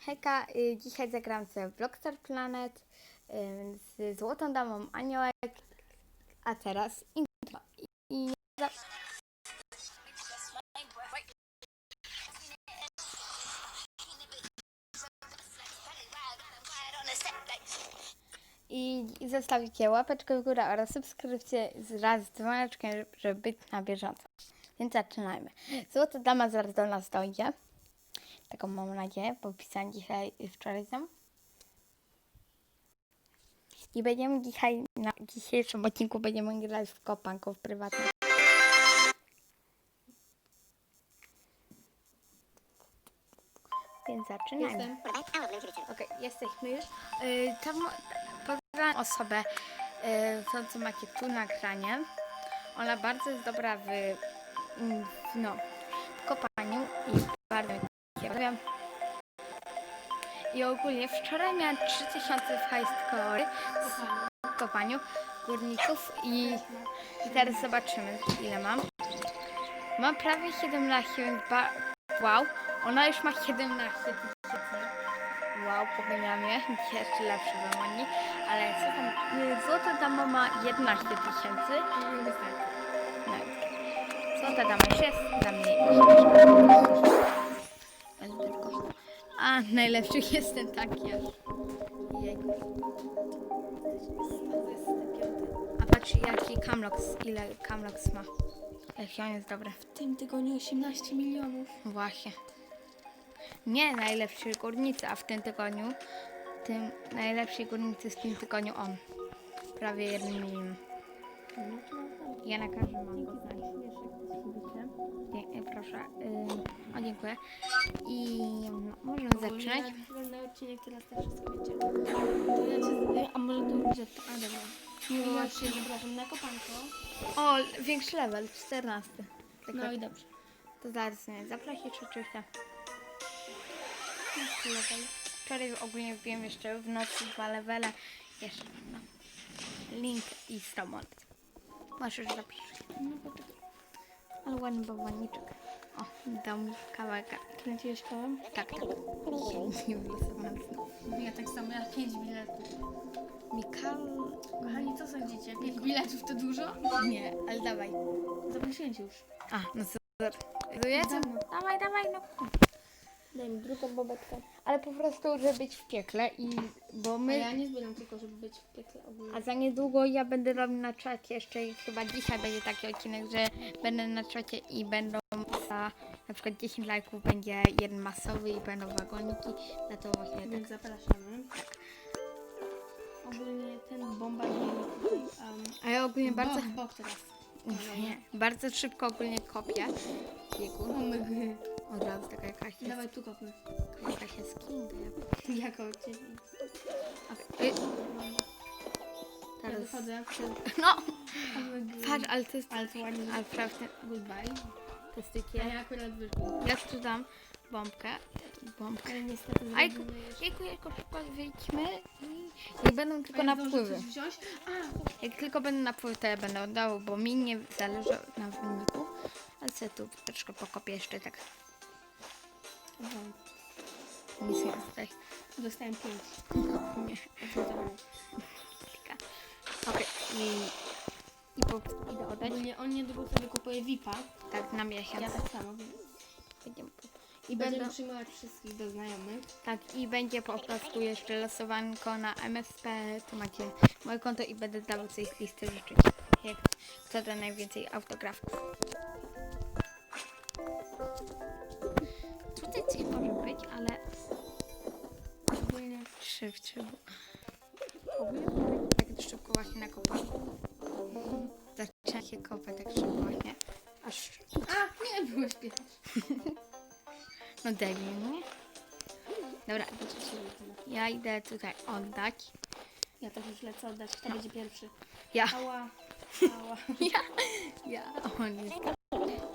Hejka, y, dzisiaj zagram sobie Blockstar Planet y, z Złotą Damą Aniołek, a teraz intro. I. I zostawicie łapeczkę w górę oraz subskrypcję z raz z dzwoneczkiem, żeby być na bieżąco. Więc zaczynajmy. Złota Dama zaraz do nas dojdzie. Taką mam nadzieję, bo pisałam dzisiaj wczoraj tam. I będziemy dzisiaj, na dzisiejszym odcinku będziemy grać w kopanków prywatnych. Więc zaczynajmy. Okej, jesteśmy już. Yy, tam pozdrawiam osobę, yy, tą co macie tu nagranie. Ona bardzo jest dobra w, mm, w, no, w kopaniu i bardzo mi pozdrawiam. I ogólnie wczoraj miałam 3000 w score w kopaniu górników i, i teraz zobaczymy ile mam. Mam prawie 17, więc ba- wow. Ona już ma 17 tysięcy. Wow, popełniłam je. Jeszcze lepsze byłem od niej. Ale co tam? y, Złota dama ma 11 tysięcy. No Złota dama już jest. Dla mnie. A, najlepszy jest ten taki. Jejku. A patrz jaki Camlox, ile Camlox ma. Jaki on jest dobry. W tym tygodniu 18 milionów. Właśnie. Nie najlepsi górnicy, a w tym tygodniu tym najlepsi górnicy w tym tygodniu on. Prawie jeden milion. Ja na każdym mam go znać. Nie, proszę. Ym, o, dziękuję. I no, możemy zaczynać. Na odcinek teraz też wszystko wiecie. A może to to, a dobra. Cię zapraszam na kopanko. O, większy level, 14. Tak, No i dobrze. To zaraz mnie zaprosić oczywiście. Większy level. Wczoraj ogólnie wbiłem jeszcze w nocy dwa levele. Jeszcze no. Link i 100 monet. Możesz już zapisać. No poczekaj. Ale ładny bałwaniczek. O, dał mi kawałek. Kręciłeś kołem? Tak, tak. Nie wylosowałam znów. Ja tak samo, ja 5 biletów. Mikal... Kochani, co sądzicie? 5 biletów to dużo? Nie, ale dawaj. Zaprosiłem cię już. A, no super. Zujecie? Dawaj, dawaj, no. Daj mi drugą bobetkę. Ale po prostu, żeby być w piekle i... Bo A my... ja nie zbieram tylko, żeby być w piekle ogólnie. A za niedługo ja będę robił na czacie jeszcze i chyba dzisiaj będzie taki odcinek, że będę na czacie i będą za na przykład 10 lajków będzie jeden masowy i będą wagoniki, na to właśnie tak. Więc zapraszamy. Ogólnie ten bomba nie. Um, A ja ogólnie bardzo, Bok, bok teraz. nie, bardzo szybko ogólnie kopię. Biegu. O my gry. Od razu taka jakaś jest, Dawaj tu kopnę. jakaś jest kinga. Ja... Jako. Okay. Y, Ja teraz... wychodzę. No! O my gry. Patrz, ale to jest... Ale to ładnie. Ale prawda, Goodbye. testujcie. Ja, ja akurat wyszłam. Ja tu dam bombkę. Bombkę. Ale niestety Aj, zrobimy jeszcze- Jejku, jejku, szybko wyjdźmy i jak będą tylko A ja zdążę napływy. coś wziąć? A, Jak tylko będą napływy, to ja będę oddawał, bo mi nie zależy na wyniku. Sobie tu troszkę pokopię jeszcze tak. Nic nie tutaj. Dostałem pięć. Nie. Dobra. Okej. I, i po, idę oddać. Ogólnie on niedługo sobie kupuje VIP-a. Tak, na miesiąc. Ja tak samo. Będziemy, I będą, przyjmować wszystkich do znajomych. tak, i będzie po prostu jeszcze losowanko na MSP. Tu macie moje konto i będę dawał z listy życzeń. Jak kto da najwięcej autografów. Coś może być, ale Ogólnie trzy trzy. Ogólnie tak szybko właśnie nakopać. Zaczęła się kopać tak szybko właśnie. Aż, A, nie byłeś pierwszy. no debil, nie? Dobra, ja idę tutaj oddać. Ja też już lecę oddać. Kto będzie pierwszy? Ja, Ała. Ała. ja, ja, on jest.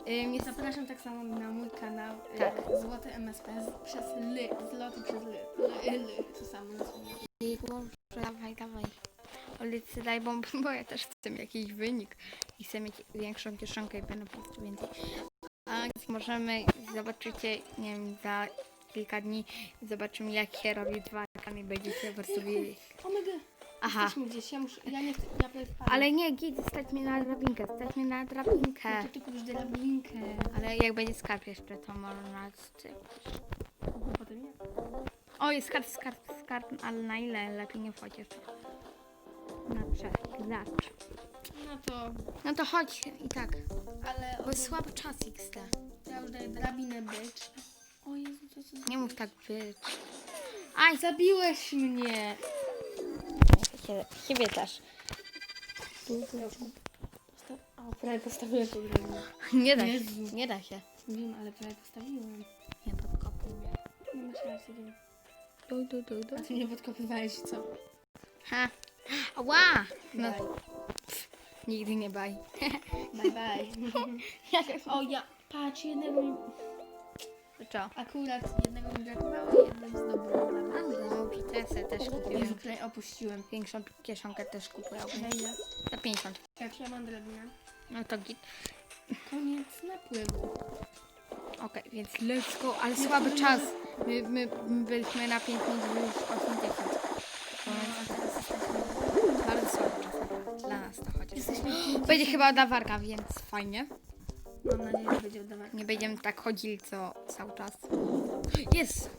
Ym, jest Zapraszam tak samo na mój kanał e, Tak. Złoty MSP z, przez ly. Zloty przez ly. Ly, ly. To samo nazwijmy. Boże, dawaj, dawaj. Olicy daj, bo, bo ja też chcę jakiś wynik i chcę mieć większą kieszonkę i będę po prostu więcej. A możemy, zobaczycie, nie wiem, za kilka dni i zobaczymy jak się robi dwa i będziecie po prostu wiedzieć. Omega. Aha. Jesteśmy gdzieś, ja muszę, ja nie ja wpadam. Ale nie, git, stać mnie na drabinkę, stać mnie na drabinkę. No to tylko już drabinkę. Ale jak będzie skarb jeszcze, to można... z- Potem nie. O, jest skarb, skarb, skarb, ale na ile lepiej nie wchodzisz? Na trzech, zacz. No to, No to chodź i tak, ale bo jest słaby czas XD. ja już daję drabinę bycz. O Jezu, co co Nie mów tak być. Aj, Zabiłeś mnie. Siebie też. O, prawie postawiłem tą drabinę. Nie da się, Jezu. nie da się. Wiem, ale prawie postawiłem. Nie podkopuj mnie. Nie masz racji, wiem. Du, du, du, du. A ty mnie podkopywałeś, co? Ha. Ała! No, Bye. nigdy nie baj. Bye, bye. o, ja, patrz, jednego mi... Co? Akurat jednego mi brakowało. A, dobrze, to ja sobie też Jezu, kupiłem. prawie opuściłem. Większą kieszonkę też. Na ile? Za 50. Jak ja mam drabinę? No to git. Koniec napływu. Okej, więc let's go, ale słaby czas. My, my, my byliśmy na 5 minut już 80. No, a teraz jesteśmy... Bardzo słaby czas. Dla nas to chociaż. Jesteśmy... Będzie chyba dawarka, więc fajnie. Mam nadzieję, że będzie oddawać. Nie będziemy tak chodzili co cały czas. Jest!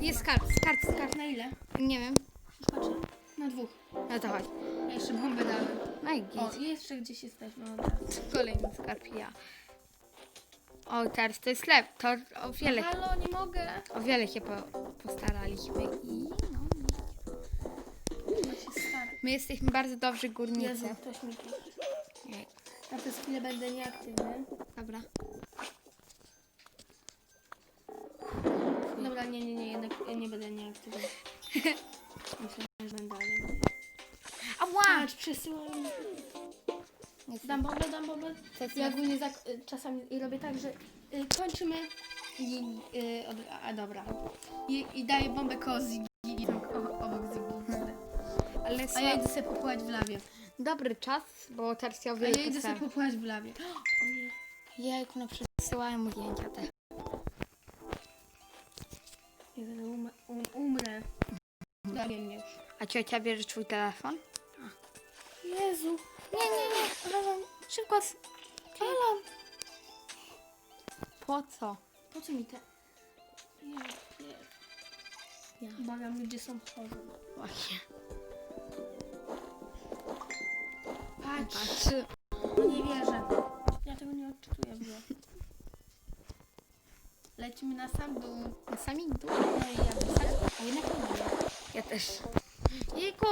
Jest skarb, skarb, skarb. Na ile? Nie wiem. Już patrzę. Na dwóch. No to chodź. Ja jeszcze bombę dałem. No i O, git. i jeszcze gdzieś jesteśmy razu. Kolejny skarb ja. O, teraz to jest lep. To o wiele, Halo, nie mogę. o wiele się po, postaraliśmy i no. Ja się staram. My jesteśmy bardzo dobrzy Jezu, górnicy. ktoś mi. Nie, Ja przez chwilę będę nieaktywny. Dobra. Dobra, nie, nie, nie, jednak nie będę nieaktywny. Myślę, że będę, ale... Ała! Patrz, przesyłam. Nie Dam bombę, dam bombę. Ja ogólnie zak- y, czasami robię tak, że y, kończymy i... Y, od, a dobra. I, I daję bombę koło Ziggy. tam o- Obok Ziggy. Ale A ja idę sobie popływać w lawie. dobry czas, bo o A ja idę sobie popływać w lawie. Ojej. Jejku, no przesyłałem mu zdjęcia te. Ja um, um, umrę. Zabiję mnie już. A ciocia bierze twój telefon? Jezu. Nie, nie, nie. Alan, szybko. Alan. Po co? Po co mi te... Ja. Ja. Błagam, ludzie są chorzy. Właśnie. Patrz. Patrz. Na sam dół. Na sami dół. Ej, ja wyszedł. A jednak nie mogę. Ja też. Jejku.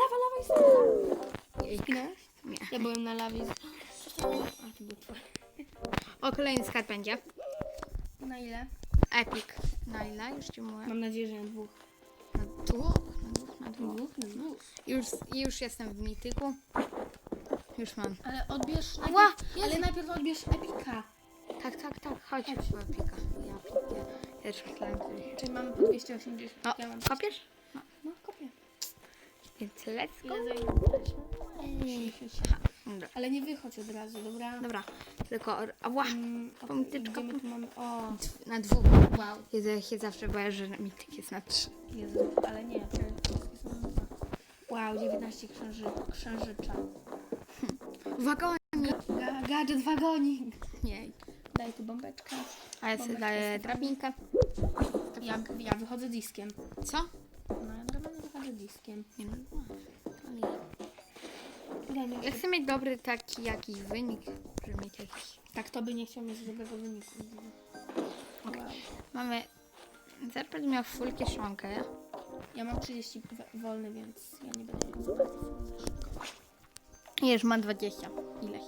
Lawa, lawa jest lawa. Jejku. Zginąłeś? Nie. Ja byłem na lawie. A, to był twój. O, kolejny skarb będzie. Na ile? Epic. Na ile? Już ci mówię. Mam nadzieję, że na dwóch. Na dwóch. Na dwóch, na dwóch. Dwóch? Na dwóch. Już, już jestem w mityku. Już mam. Ale odbierz Ła, najpierw, ale najpierw odbierz epika. Tak, tak, tak. Chodź. Chodź. Epika. Ja już myślałem, że... Czyli mamy po 280. No, Ja mam... kopiesz? No. No, kopię. Więc let's go. Ile za ile wydaliśmy? Ej. 67. Dobra. Ale nie wychodź od razu, dobra? Dobra. Tylko... Mm, okej, Pomtyczka, Gdzie my tu mamy? O, Na dwóch. wow. Jezu, ja się zawsze boję, że mityk jest na trzy. Jezu, ale nie, wszystkie są na dwa. Wow, 19 księży, księżycza. Wagonik. Ga, gadżet wagonik. Daj tu bombeczkę. A ja sobie daję drabinkę. Ja, ja wychodzę diskiem. Co? No ja normalnie wychodzę diskiem. Nie no. Ja nie Ja chcę mieć dobry taki jakiś wynik, żeby mieć jakiś... Tak to by nie chciał mieć dobrego wyniku. Wow. Mamy... Będę miał full kieszonkę. Ja mam 30 w- wolny, więc ja nie będę miał za bardzo za szybko. Już mam 20. Ileś.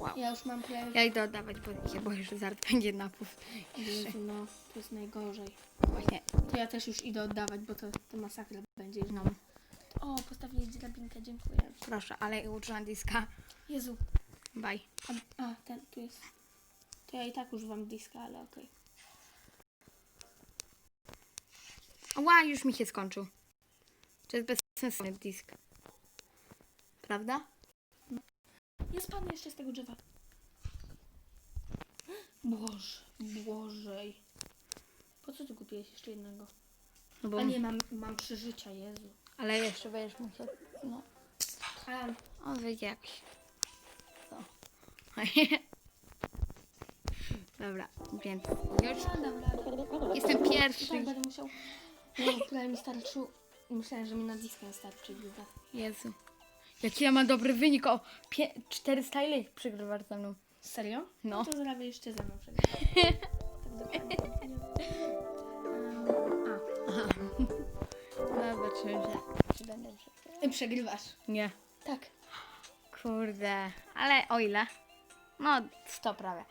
Wow. Ja już mam prawie... Ja idę oddawać, bo się boję, że zaraz będzie napływ. Jezu, no, to jest najgorzej. Właśnie. To ja też już idę oddawać, bo to, to masakra będzie. No, O, postawiłeś drabinkę, dziękuję. proszę, ale użyłam diska. Jezu, Bye. a, a ten tu jest. To ja i tak używam diska, ale okej. Ła, już mi się skończył. To jest bezsensowny disk. Prawda? Ja spadnę jeszcze z tego drzewa. Boże, Bożej. Po co ty kupiłeś jeszcze jednego? No bo, A nie, mam, mam trzy życia, Jezu. ale jeszcze będziesz musiał. No. A, On wyjdzie jakiś. Co? Dobra, więc już no jestem I pierwszy. tak będę musiał... No, które mi starczył. Myślałem, że mi na diskę starczy. Gdyby. Jezu. Jaki ja mam dobry wynik. O, pie- 400 ile ich przegrywasz ze mną. Serio? No. To zrobię jeszcze ze mną przegrać. tak dokładnie. Aha. No, zobaczymy, że czy będę przegrywał. A. Przegrywasz. Nie. Tak. Kurde. Ale o ile? No, 100 prawie.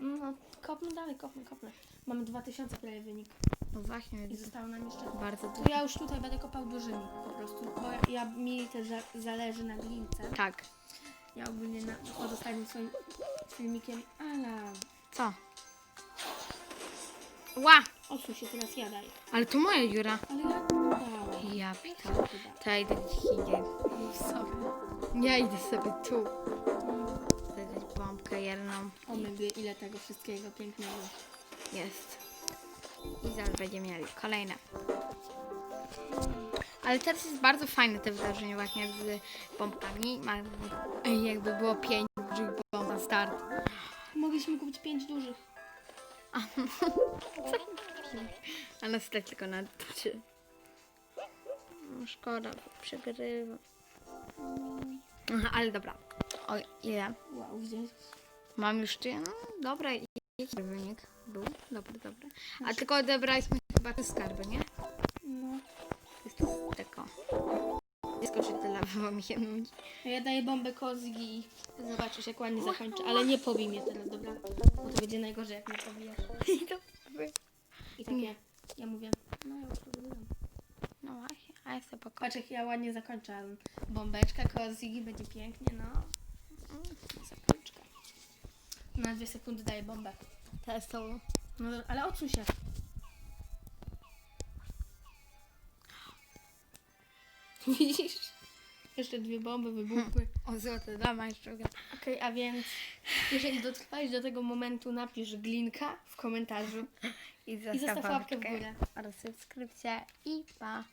No, kopnę dalej, kopnę, kopnę. Mamy 2000 prawie wynik. No właśnie, I zostało nam jeszcze... bardzo To dużo. ja już tutaj będę kopał dużymi po prostu, bo ja, ja mi też za, zależy na glince. Tak. Ja ogólnie na, pod ostatnim swoim filmikiem, ale Co? Ła! odsuń się teraz ja daję. Ale to moja dziura. Ale ja dałem. Ja pitał. To ja idę gdzieś indziej. Sorry. Ja idę sobie tu. Zadać bombkę jedną. O my by, ile tego wszystkiego pięknego. Jest. I zaraz będziemy mieli kolejne. Ale teraz jest bardzo fajne te wydarzenie właśnie z bombkami. Jakby było pięć dużych bomb na start. Mogliśmy kupić pięć dużych. A nas stać tylko na trzy. No, szkoda, bo przegrywa. Aha, ale dobra. O, ile? Wow. Mam już ty. No, dobra, jaki wynik był? Dobry, dobry. A tylko odebraliśmy chyba te skarby, nie? No. Jest to tylko. Nie skoczyć do lawy, bo mi się nudzi. A Ja daję bombę kozgi zobaczysz jak ładnie zakończę. Ale nie pobij mnie teraz, dobra? Bo to będzie najgorzej jak mnie pobijesz. I to I tak ja, ja mówię, no ja już wygram. No właśnie, a ja sobie. Patrz jak ja ładnie zakończę. Bombeczka, kozigi, będzie pięknie, no. Zakończka. Na dwie sekundy daję bombę. Teraz to... No ale odsuń się. Widzisz? Jeszcze dwie bomby wybuchły. O, złote dama jeszcze. Okej, a więc jeżeli dotrwałeś do tego momentu, napisz glinka w komentarzu. I I zostaw łapkę w górę. Oraz subskrypcję i pa.